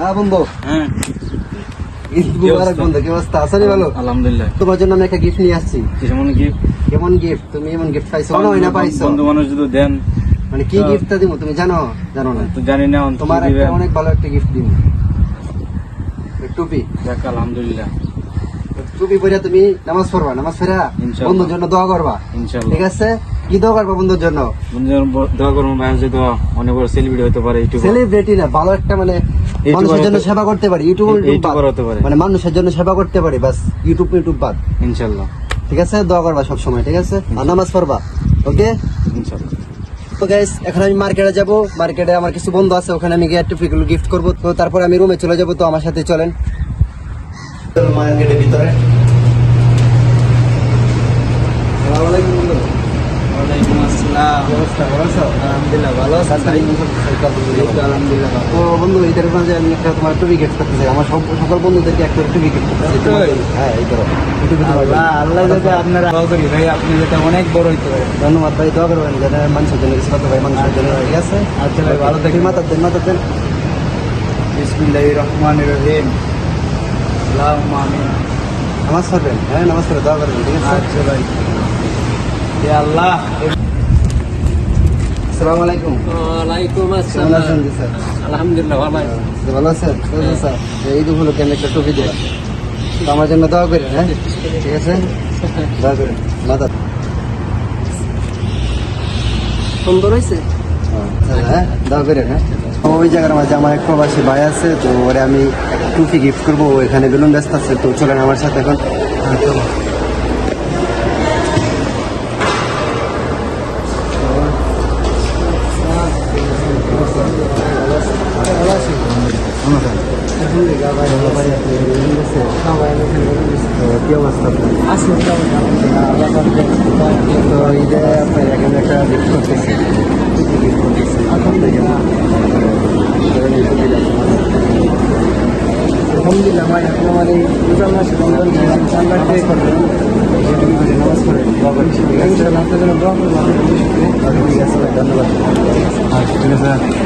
হ্যাঁ বন্ধু। হ্যাঁ। ঈদ মুবারক বন্ধু কি অবস্থা? আছেন ভালো আলহামদুলিল্লাহ। তোমার জন্য আমি একটা গিফট নিয়ে আসছি। যেমন গিফট কেমন গিফট তুমি এমন গিফট পাইছো? না পাইছো? বন্ধু মানুষ যদি দেন মানে কি গিফটটা দিব তুমি জানো? জানো না। তো জানি না তোমার একটা অনেক ভালো একটা গিফট দিব টুপি। যাক আলহামদুলিল্লাহ। টুপি পরে তুমি নামাজ পড়বা নামাজ পড়া। বন্ধুর জন্য দোয়া করবা। ঠিক আছে? কি দোয়া করবা বন্ধুর জন্য? বন্ধুদের দোয়া করব ভাই অনেক বড় সেলিব্রিটি হতে পারে ইউটিউব সেলিব্রিটি না ভালো একটা মানে মানুষের জন্য সেবা করতে পারি ইউটিউব ইউটিউবার হতে পারে। মানে মানুষের জন্য সেবা করতে পারি বাস ইউটিউব ইউটিউব বাদ। ইনশাল্লাহ। ঠিক আছে? দোয়া করবা সব সময় ঠিক আছে? আর নামাজ পড়বা ওকে? ইনশাআল্লাহ তো গাইস এখন আমি মার্কেটে যাব। মার্কেটে আমার কিছু বন্ধু আছে ওখানে আমি গিয়ে টুপিগুলো গিফট করব। তো তারপর আমি রুমে চলে যাব তো আমার সাথে চলেন। মার্কেটের ভিতরে আসসালামু আলাইকুম বন্ধু। ওয়ালাইকুম আসসালাম কি অবস্থা? ভালো আছো? আলহামদুলিল্লাহ ভালো আছেন স্যার, এই মুহূর্তে আলহামদুলিল্লাহ। আলহামদুলিল্লাহ তো বন্ধু মাঝে আমি একটা তোমার করতে আমার সব সকল বন্ধুদেরকে একটা করতে। হ্যাঁ এই করো। আল্লাহ যাতে আপনারা ভাই আপনি অনেক বড় হইতে ধন্যবাদ ভাই দোয়া করবেন মানুষের জন্য কিছু পারি মানুষের জন্য ঠিক আছে? আচ্ছা ভাই, ভালো থাকবেন। মাতার দেন মাতার দেন। রহিম। নামাজ পড়বেন হ্যাঁ নামাজ পড়ে দোয়া করবেন ঠিক আছে? আচ্ছা ভাই। আল্লাহ আসসালামু আলাইকুম। ওয়ালাইকুম আসসালাম। স্যার? আলহামদুলিল্লাহ ভালো আছি। ভালো আছেন? স্যার এই একটা টুপি দিলাম। আমার জন্য দোয়া করেন হ্যাঁ? ঠিক আছে? দোয়া করেন মাতা সুন্দর হয়েছে? হ্যাঁ দোয়া করেন হ্যাঁ? ওই জায়গার মাঝে আমার এক প্রবাসী ভাই আছে তো ওরে আমি টুপি গিফট করব এখানে বেলুন ব্যস্ত আছে তো চলেন আমার সাথে এখন। কি অবস্থা তো ঈদে আপনার এখানে একটা গিফট করতেছি গিফট করতেছি আলহামদুলিল্লাহ ভাই আপনি আমার এই রমজান মাসে রমজান চান্দা পে করবেন নামাজ আপনার জন্য দোয়া ঠিক আছে ধন্যবাদ ঠিক আছে